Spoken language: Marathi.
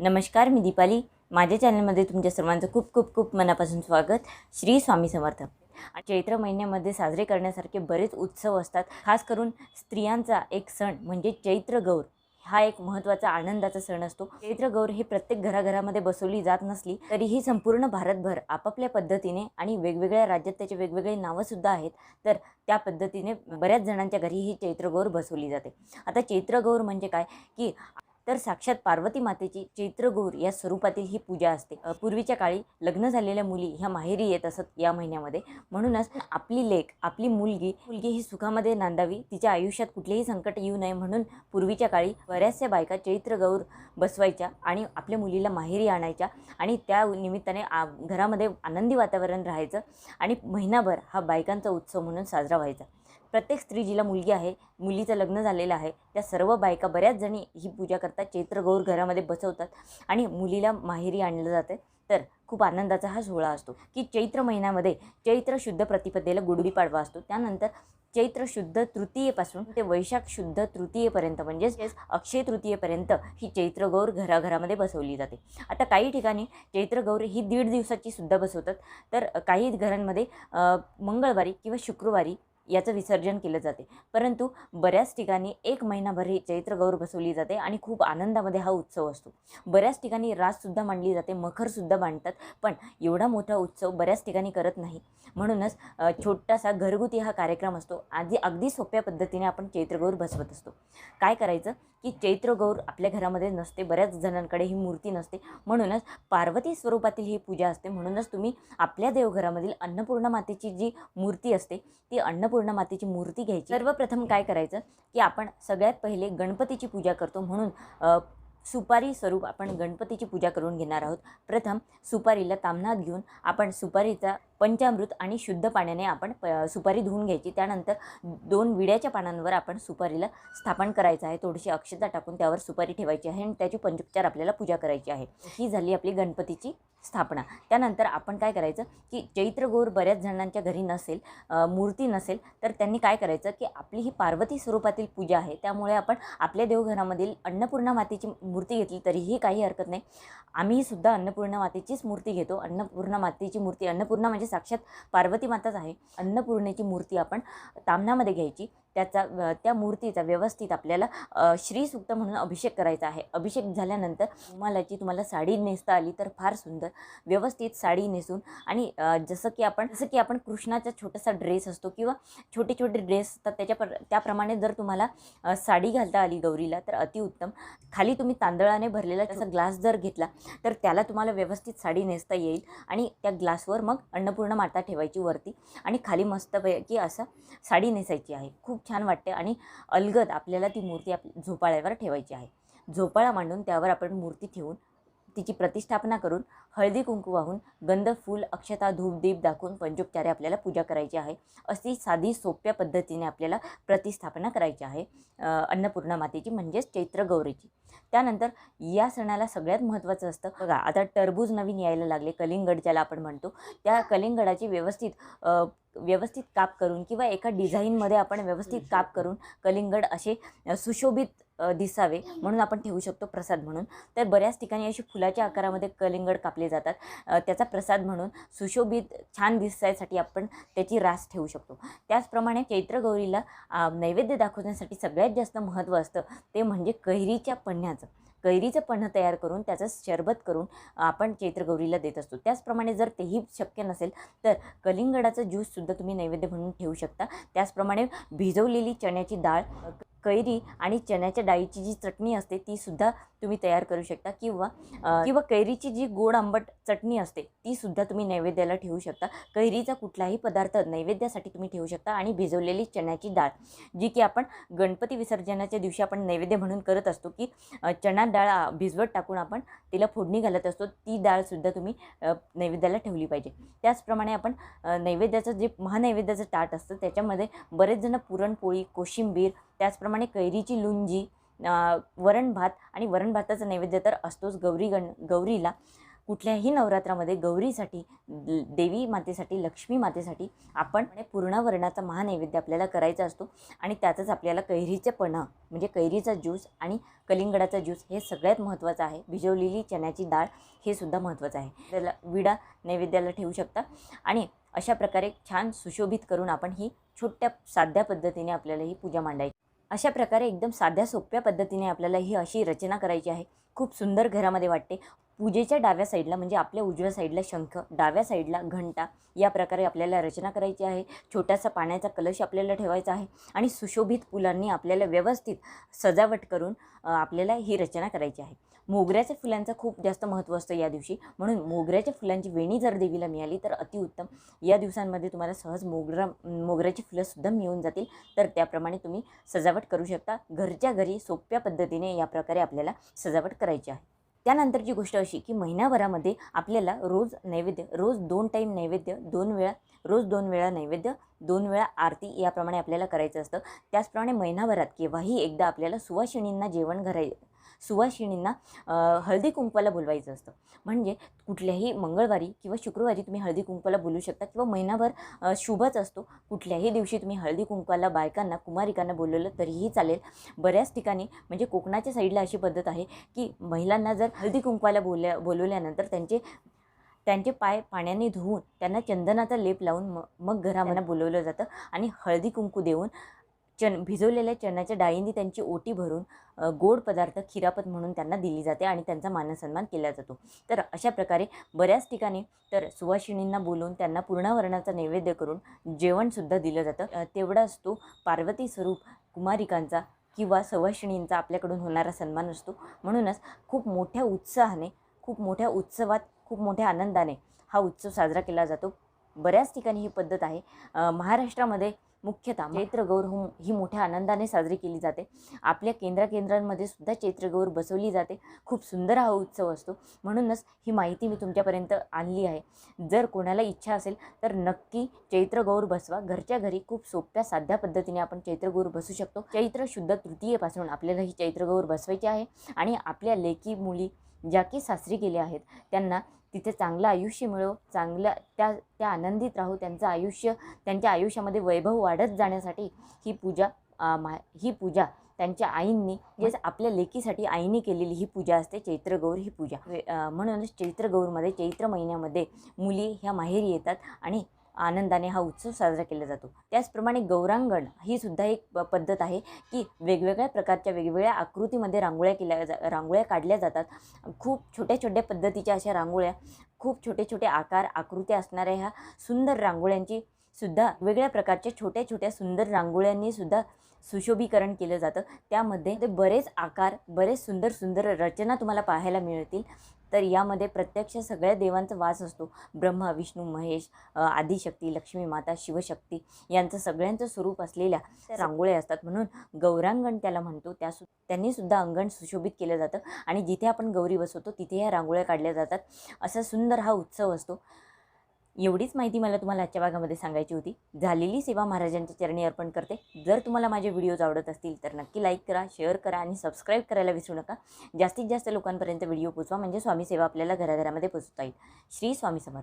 नमस्कार मी दीपाली. माझ्या चॅनलमध्ये तुमच्या सर्वांचं खूप खूप खूप मनापासून स्वागत. श्री स्वामी समर्थ. चैत्र महिन्यामध्ये साजरे करण्यासारखे बरेच उत्सव असतात. खास करून स्त्रियांचा एक सण म्हणजे चैत्र गौर. हा एक महत्त्वाचा आनंदाचा सण असतो. चैत्र गौर ही प्रत्येक घराघरामध्ये बसवली जात नसली तरीही संपूर्ण भारतभर आपापल्या पद्धतीने आणि वेगवेगळ्या राज्यात त्याचे वेगवेगळे नावंसुद्धा आहेत तर त्या पद्धतीने बऱ्याच जणांच्या घरी ही चैत्र गौर बसवली जाते. आता चैत्र गौर म्हणजे काय? की तर साक्षात पार्वती मातेची चैत्रगौर या स्वरूपातील ही पूजा असते. पूर्वीच्या काळी लग्न झालेल्या मुली ह्या माहेरी येत असत या महिन्यामध्ये. म्हणूनच आपली लेख आपली मुलगी मुलगी ही सुखामध्ये नांदावी तिच्या आयुष्यात कुठलेही संकट येऊ नये म्हणून पूर्वीच्या काळी बऱ्याचशा बायका चैत्रगौर बसवायच्या आणि आपल्या मुलीला माहेरी आणायच्या आणि त्या निमित्ताने आ घरामध्ये आनंदी वातावरण राहायचं आणि महिनाभर हा बायकांचा उत्सव म्हणून साजरा व्हायचा. प्रत्येक स्त्री जिला मुलगी आहे मुलीचं लग्न झालेलं आहे त्या सर्व बायका बऱ्याच जणी ही पूजा करतात चैत्रगौर घरामध्ये बसवतात आणि मुलीला माहेरी आणलं जाते. तर खूप आनंदाचा हा सोहळा असतो की चैत्र महिन्यामध्ये चैत्र शुद्ध प्रतिपदेला गुढीपाडवा असतो. त्यानंतर चैत्र शुद्ध तृतीयेपासून ते वैशाख शुद्ध तृतीयेपर्यंत म्हणजेच अक्षय तृतीयेपर्यंत ही चैत्रगौर घराघरामध्ये बसवली जाते. आता काही ठिकाणी चैत्रगौर ही दीड दिवसाची सुद्धा बसवतात. तर काही घरांमध्ये मंगळवारी किंवा शुक्रवारी याचं विसर्जन केलं जाते. परंतु बऱ्याच ठिकाणी एक महिनाभर ही चैत्रगौर बसवली जाते आणि खूप आनंदामध्ये हा उत्सव असतो. बऱ्याच ठिकाणी राससुद्धा मांडली जाते मखरसुद्धा मांडतात पण एवढा मोठा उत्सव बऱ्याच ठिकाणी करत नाही. म्हणूनच छोटासा घरगुती हा कार्यक्रम असतो. आधी अगदी सोप्या पद्धतीने आपण चैत्रगौर बसवत असतो. काय करायचं? की चैत्रगौर आपल्या घरामध्ये नसते बऱ्याच जणांकडे ही मूर्ती नसते. म्हणूनच पार्वती स्वरूपातील ही पूजा असते. म्हणूनच तुम्ही आपल्या देवघरामधील अन्नपूर्णा मातेची जी मूर्ती असते ती अन्नपूर्णा मातेची मूर्ती घ्यायची. सर्वप्रथम काय करायचं की आपण सगळ्यात पहिले गणपतीची पूजा करतो. म्हणून सुपारी स्वरूप आपण गणपतीची पूजा करून घेणार आहोत. प्रथम सुपारीला तामणात घेऊन आपण सुपारीचा पंचामृत आणि शुद्ध पाण्याने आपण प सुपारी धुवून घ्यायची. त्यानंतर दोन विड्याच्या पानांवर आपण सुपारीला स्थापन करायचं आहे. थोडीशी अक्षता टाकून त्यावर सुपारी ठेवायची आहे आणि त्याची पंचोपचार आपल्याला पूजा करायची आहे. ही झाली आपली गणपतीची स्थापना. त्यानंतर आपण काय करायचं की चैत्रगौर बऱ्याच जणांच्या घरी नसेल मूर्ती नसेल तर त्यांनी काय करायचं की आपली ही पार्वती स्वरूपातील पूजा आहे. त्यामुळे आपण आपल्या देवघरामधील अन्नपूर्णा मातेची मूर्ती घेतली तरीही काही हरकत नाही. आम्हीसुद्धा अन्नपूर्णा मातेचीच मूर्ती घेतो. अन्नपूर्णा मातेची मूर्ती अन्नपूर्णा म्हणजे साक्षात पार्वती माताच आहे. अन्नपूर्णेची मूर्ती आपण तामणामध्ये घ्यायची. त्याचा त्या मूर्तीचा व्यवस्थित आपल्याला अ, श्रीसुक्त म्हणून अभिषेक करायचा आहे. अभिषेक झाल्यानंतर रुमालाची तुम्हाला साडी नेसता आली तर फार सुंदर. व्यवस्थित साडी नेसून आणि जसं की आपण जसं की आपण कृष्णाचा छोटासा ड्रेस असतो किंवा छोटे छोटे ड्रेस असतात त्याच्या पर त्याप्रमाणे जर तुम्हाला साडी घालता आली गौरीला तर अतिउत्तम खाली तुम्ही तांदळाने भरलेला तसा ग्लास जर घेतला तर त्याला तुम्हाला व्यवस्थित साडी नेसता येईल आणि त्या ग्लासवर मग अन्नपूर्ण माता ठेवायची वरती आणि खाली मस्तपैकी असं साडी नेसायची आहे. खूप छान वाटते आणि अलगद आपल्याला ती मूर्ती आप झोपाळ्यावर ठेवायची आहे. झोपाळा मांडून त्यावर आपण मूर्ती ठेवून तिची प्रतिष्ठापना करून हळदी कुंकू वाहून गंध फूल अक्षता धूप दीप दाखवून पंचोपचारे आपल्याला पूजा करायची आहे. अशी साधी सोप्या पद्धतीने आपल्याला प्रतिस्थापना करायची आहे अन्नपूर्णा मातेची म्हणजेच चैत्र गौरीची. त्यानंतर या सणाला सगळ्यात महत्त्वाचं असतं. बघा आता टरबूज नवीन यायला लागले कलिंगड ज्याला आपण म्हणतो. त्या कलिंगडाची व्यवस्थित व्यवस्थित काप करून किंवा एका डिझाईनमध्ये आपण व्यवस्थित काप करून कलिंगड असे सुशोभित दिसावे म्हणून आपण ठेवू शकतो प्रसाद म्हणून. तर बऱ्याच ठिकाणी अशी फुलाच्या आकारामध्ये कलिंगड कापले जातात. त्याचा प्रसाद म्हणून सुशोभित छान दिसायसाठी आपण त्याची रास ठेवू शकतो. त्याचप्रमाणे चैत्रगौरीला नैवेद्य दाखवण्यासाठी सगळ्यात जास्त महत्त्व असतं ते म्हणजे कैरीच्या पन्ह्याचं. कैरीचं पन्हं तयार करून त्याचं शरबत करून आपण चैत्रगौरीला देत असतो. त्याचप्रमाणे जर तेही शक्य नसेल तर कलिंगडाचं ज्यूससुद्धा तुम्ही नैवेद्य म्हणून ठेवू शकता. त्याचप्रमाणे भिजवलेली चण्याची डाळ कैरी आणि चण्याच्या डाळीची जी चटणी असते ती सुद्धा तुम्ही तयार करू शकता. किंवा किंवा कैरीची जी गोड आंबट चटणी असते ती सुद्धा तुम्ही नैवेद्याला ठेवू शकता. कैरीचा कुठलाही पदार्थ नैवेद्यासाठी तुम्ही ठेवू शकता आणि भिजवलेली चण्याची डाळ जी की आपण गणपती विसर्जनाच्या दिवशी आपण नैवेद्य म्हणून करत असतो की चणा डाळ भिजवत टाकून आपण तिला फोडणी घालत असतो ती डाळसुद्धा तुम्ही नैवेद्याला ठेवली पाहिजे. त्याचप्रमाणे आपण नैवेद्याचं जे महानैवेद्याचं ताट असतं त्याच्यामध्ये बरेच जण पुरणपोळी कोशिंबीर त्याचप्रमाणे कैरीची लुंजी वरण भात आणि वरण भाताचं नैवेद्य तर असतोच गौरी गण गौरीला. कुठल्याही नवरात्रामध्ये गौरीसाठी देवी मातेसाठी लक्ष्मी मातेसाठी आपण पूर्ण वर्णाचा महानैवेद्य आपल्याला करायचा असतो आणि त्यातच आपल्याला कैरीचे पन्ह म्हणजे कैरीचा ज्यूस आणि कलिंगडाचा ज्यूस हे सगळ्यात महत्त्वाचं आहे. भिजवलेली चण्याची डाळ हे सुद्धा महत्त्वाचं आहे. त्याला विडा नैवेद्याला ठेवू शकता आणि अशा प्रकारे छान सुशोभित करून आपण ही छोट्या साध्या पद्धतीने आपल्याला ही पूजा मांडायची. अशा प्रकारे एकदम साध्या सोप्या पद्धतीने आपल्याला ही अशी रचना करायची आहे. खूप सुंदर घरामध्ये वाटते. पूजेच्या डाव्या साईडला म्हणजे आपल्या उजव्या साईडला शंख डाव्या साईडला घंटा या प्रकारे आपल्याला रचना करायची आहे. छोटासा पाण्याचा कलश आपल्याला ठेवायचा आहे आणि सुशोभित फुलांनी आपल्याला व्यवस्थित सजावट करून आपल्याला ही रचना करायची आहे. मोगऱ्याच्या फुलांचं खूप जास्त महत्त्व असतं या दिवशी. म्हणून मोगऱ्याच्या फुलांची वेणी जर देवीला मिळाली तर अतिउत्तम या दिवसांमध्ये तुम्हाला सहज मोगरा मोगऱ्याची फुलंसुद्धा मिळून जातील. तर त्याप्रमाणे तुम्ही सजावट करू शकता. घरच्या घरी सोप्या पद्धतीने या प्रकारे आपल्याला सजावट करायची आहे. त्यानंतरची गोष्ट अशी की महिनाभरामध्ये आपल्याला रोज नैवेद्य रोज दोन टाईम नैवेद्य दोन वेळा रोज दोन वेळा नैवेद्य दोन वेळा आरती याप्रमाणे आपल्याला करायचं असतं. त्याचप्रमाणे महिनाभरात केव्हाही एकदा आपल्याला सुवाशिणींना जेवण घराय सुवाशिणींना हळदी कुंकवाला बोलवायचं असतं. म्हणजे कुठल्याही मंगळवारी किंवा शुक्रवारी तुम्ही हळदी कुंकवाला बोलू शकता किंवा महिनाभर शुभच असतो. कुठल्याही दिवशी तुम्ही हळदी कुंकवाला बायकांना कुमारिकांना बोलवलं तरीही चालेल. बऱ्याच ठिकाणी म्हणजे कोकणाच्या साईडला अशी पद्धत आहे की महिलांना जर हळदी कुंकवाला बोलल्या बोलवल्यानंतर त्यांचे त्यांचे पाय पाण्याने धुवून त्यांना चंदनाचा लेप लावून म मग घरामध्ये बोलवलं जातं आणि हळदी कुंकू देऊन चन भिजवलेल्या चण्याच्या डाळींनी त्यांची ओटी भरून गोड पदार्थ खिरापत म्हणून त्यांना दिली जाते आणि त्यांचा मानसन्मान केला जातो. तर अशा प्रकारे बऱ्याच ठिकाणी तर सुवासिनींना बोलवून त्यांना पूर्णावरणाचा नैवेद्य करून जेवणसुद्धा दिलं जातं. तेवढाच तो पार्वती स्वरूप कुमारिकांचा किंवा सवाशिणींचा आपल्याकडून होणारा सन्मान असतो. म्हणूनच खूप मोठ्या उत्साहाने खूप मोठ्या उत्सवात खूप मोठ्या आनंदाने हा उत्सव साजरा केला जातो. बऱ्याच ठिकाणी ही पद्धत आहे. महाराष्ट्रामध्ये मुख्यतः चैत्रगौर हो ही मोठ्या आनंदाने साजरी केली जाते. आपल्या केंद्रा केंद्रांमध्ये सुद्धा चैत्रगौर बसवली जाते. खूप सुंदर हा उत्सव असतो. म्हणूनच ही माहिती मी तुमच्यापर्यंत आणली आहे. जर कोणाला इच्छा असेल तर नक्की चैत्रगौर बसवा. घरच्या घरी खूप सोप्या साध्या पद्धतीने आपण चैत्रगौर बसू शकतो. चैत्र शुद्ध तृतीयेपासून आपल्याला ही चैत्रगौर बसवायची आहे. आणि आपल्या लेकी मुली ज्या की सासरी गेल्या आहेत त्यांना तिथे चांगलं आयुष्य मिळो चांगलं त्या त्या आनंदित राहू त्यांचं आयुष्य त्यांच्या आयुष्यामध्ये वैभव वाढत जाण्यासाठी ही पूजा मा ही पूजा त्यांच्या आईंनी जे आपल्या लेकीसाठी आईने केलेली ही पूजा असते चैत्रगौर ही पूजा. म्हणूनच चैत्रगौरमध्ये चैत्र महिन्यामध्ये मुली ह्या माहेरी येतात आणि आनंदाने हा उत्सव साजरा केला जातो. त्याचप्रमाणे गौरांगण ही सुद्धा एक प- पद्धत आहे की वेगवेगळ्या प्रकारच्या वेगवेगळ्या आकृतीमध्ये रांगोळ्या केल्या जा रांगोळ्या काढल्या जातात. खूप छोट्या छोट्या पद्धतीच्या अशा रांगोळ्या खूप छोटे छोटे आकार आकृत्या असणाऱ्या ह्या सुंदर रांगोळ्यांची सुद्धा वेगळ्या प्रकारच्या छोट्या छोट्या सुंदर रांगोळ्यांनी सुद्धा सुशोभीकरण केलं जातं. त्यामध्ये ते बरेच आकार बरेच सुंदर सुंदर रचना तुम्हाला पाहायला मिळतील. तर यामध्ये प्रत्यक्ष सगळ्या देवांचा वास असतो. ब्रह्मा विष्णू महेश आदिशक्ती लक्ष्मी माता शिवशक्ती यांचं सगळ्यांचं स्वरूप असलेल्या रांगोळ्या असतात. म्हणून गौरांगण त्याला म्हणतो. त्या सु त्यांनी सुद्धा अंगण सुशोभित केलं जातं आणि जिथे आपण गौरी बसवतो तिथे ह्या रांगोळ्या काढल्या जातात. असा सुंदर हा उत्सव असतो. एवढीच माहिती मला तुम्हाला आजच्या भागामध्ये सांगायची होती. झालेली सेवा महाराजांच्या चरणी अर्पण करते. जर तुम्हाला माझे व्हिडिओज आवडत असतील तर नक्की लाईक करा शेअर करा आणि सबस्क्राईब करायला विसरू नका. जास्तीत जास्त लोकांपर्यंत व्हिडिओ पोचवा म्हणजे स्वामी सेवा आपल्याला घराघरामध्ये पोचवता येईल. श्री स्वामी समर्थ.